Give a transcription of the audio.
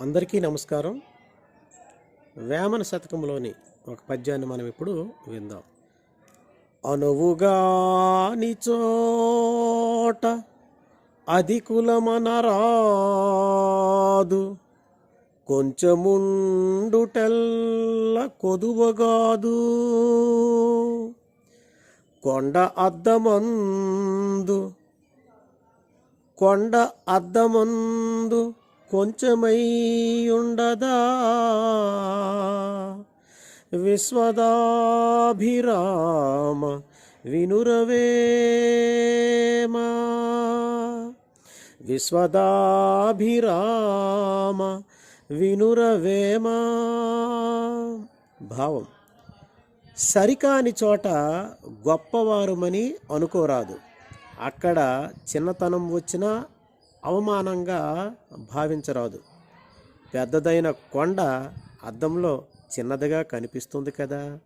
అందరికీ నమస్కారం. వేమన శతకంలోని ఒక పద్యాన్ని మనం ఇప్పుడు విందాం. అనువుగాని చోట అధికులమనరాదు. కొంచెముండుటెల్ల కొదువగాదు. కొండ అద్దమందు కొండ అద్దమందు కొంచెమై ఉండదా విశ్వదాభిరామ వినురవేమా. విశ్వదాభిరామ వినురవేమా. భావం. సరికాని చోట గొప్పవారుమని అనుకోరాదు. అక్కడ చిన్నతనం వచ్చినా అవమానంగా భావించరాదు. పెద్దదైన కొండ అద్దంలో చిన్నదిగా కనిపిస్తుంది కదా.